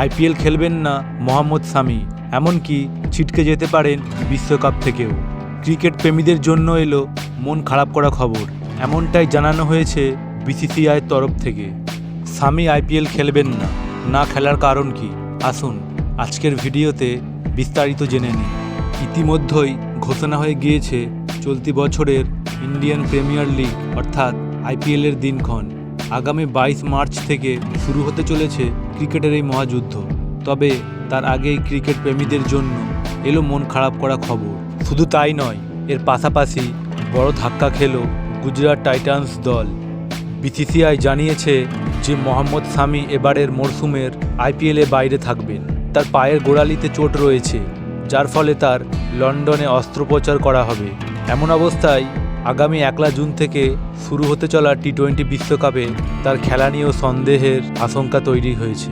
IPL খেলবেন না মোহাম্মদ সামি, এমনকি ছিটকে যেতে পারেন বিশ্বকাপ থেকেও। ক্রিকেট প্রেমীদের জন্য এলো মন খারাপ করা খবর, এমনটাই জানানো হয়েছে বিসিসিআইয়ের তরফ থেকে। সামি আইপিএল খেলবেন না না খেলার কারণ কি? আসুন, আজকের ভিডিওতে বিস্তারিত জেনে নিই। ইতিমধ্যেই ঘোষণা হয়ে গিয়েছে চলতি বছরের ইন্ডিয়ান প্রিমিয়ার লিগ, অর্থাৎ আইপিএলের দিনক্ষণ। আগামী বাইশ মার্চ থেকে শুরু হতে চলেছে ক্রিকেটের এই মহাযুদ্ধ। তবে তার আগেই ক্রিকেট প্রেমীদের জন্য এলো মন খারাপ করা খবর। শুধু তাই নয়, এর পাশাপাশি বড় ধাক্কা খেল গুজরাট টাইটান্স দল। বিসিসিআই জানিয়েছে যে মোহাম্মদ সামি এবারের মরশুমের আইপিএলে বাইরে থাকবেন। তার পায়ের গোড়ালিতে চোট রয়েছে, যার ফলে তার লন্ডনে অস্ত্রোপচার করা হবে। এমন অবস্থায় আগামী একলা জুন থেকে শুরু হতে চলা টি টোয়েন্টি বিশ্বকাপে তার খেলা নিয়েও সন্দেহের আশঙ্কা তৈরি হয়েছে।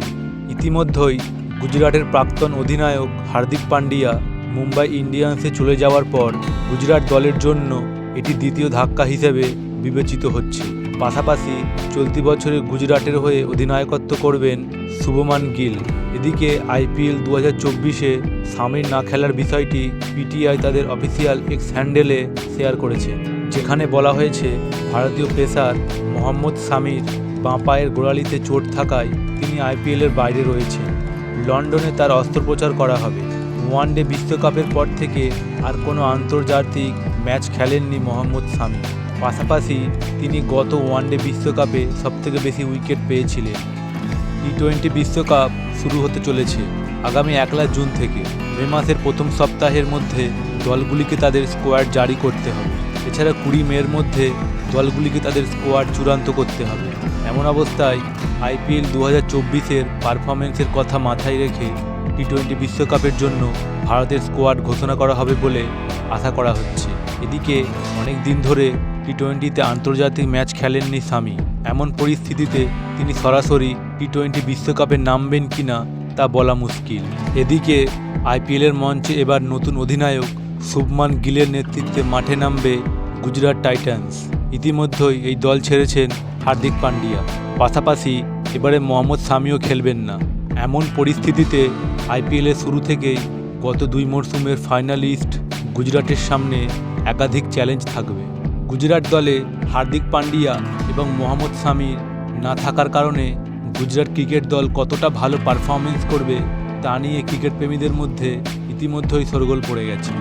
ইতিমধ্যেই গুজরাটের প্রাক্তন অধিনায়ক হার্দিক পান্ডিয়া মুম্বাই ইন্ডিয়ান্সে চলে যাওয়ার পর গুজরাট দলের জন্য এটি দ্বিতীয় ধাক্কা হিসেবে বিবেচিত হচ্ছে। পাশাপাশি চলতি বছরে গুজরাটের হয়ে অধিনায়কত্ব করবেন শুভমান গিল। এদিকে আইপিএল দু হাজার চব্বিশে সামির না খেলার বিষয়টি পিটিআই তাদের অফিসিয়াল এক্স হ্যান্ডেলে শেয়ার করেছে। যেখানে বলা হয়েছে, ভারতীয় পেসার মোহাম্মদ সামির বাঁ পায়ের গোড়ালিতে চোট থাকায় তিনি আইপিএলের বাইরে রয়েছেন। লন্ডনে তার অস্ত্রোপচার করা হবে। ওয়ানডে বিশ্বকাপের পর থেকে আর কোনো আন্তর্জাতিক ম্যাচ খেলেননি মোহাম্মদ সামি পাশাপাশি তিনি গত ওয়ানডে বিশ্বকাপে সবথেকে বেশি উইকেট পেয়েছিলেন। টি টোয়েন্টি বিশ্বকাপ শুরু হতে চলেছে আগামী একলা জুন থেকে। মে মাসের প্রথম সপ্তাহের মধ্যে দলগুলিকে তাদের স্কোয়াড জারি করতে হবে। এছাড়া কুড়ি মের মধ্যে দলগুলিকে তাদের স্কোয়াড চূড়ান্ত করতে হবে। এমন অবস্থায় আইপিএল দু হাজার চব্বিশের পারফরমেন্সের কথা মাথায় রেখে টি টোয়েন্টি বিশ্বকাপের জন্য ভারতের স্কোয়াড ঘোষণা করা হবে বলে আশা করা হচ্ছে। এদিকে অনেক দিন ধরে টি টোয়েন্টিতে আন্তর্জাতিক ম্যাচ খেলেননি স্বামী এমন পরিস্থিতিতে তিনি সরাসরি টি টোয়েন্টি বিশ্বকাপে নামবেন কিনা তা বলা মুশকিল। এদিকে আইপিএলের মঞ্চে এবার নতুন অধিনায়ক শুভমান গিলের নেতৃত্বে মাঠে নামবে গুজরাট টাইটান্স। ইতিমধ্যেই এই দল ছেড়েছেন হার্দিক পান্ডিয়া। পাশাপাশি এবারে মোহাম্মদ সামিও খেলবেন না। এমন পরিস্থিতিতে আইপিএলের শুরু থেকেই গত দুই মরশুমের ফাইনালিস্ট গুজরাটের সামনে একাধিক চ্যালেঞ্জ থাকবে। গুজরাট দলে হার্দিক পান্ডিয়া এবং মোহাম্মদ সামির না থাকার কারণে গুজরাট ক্রিকেট দল কতটা ভালো পারফরমেন্স করবে তা নিয়ে ক্রিকেট প্রেমীদের মধ্যে ইতিমধ্যেই সরগোল পড়ে গেছে।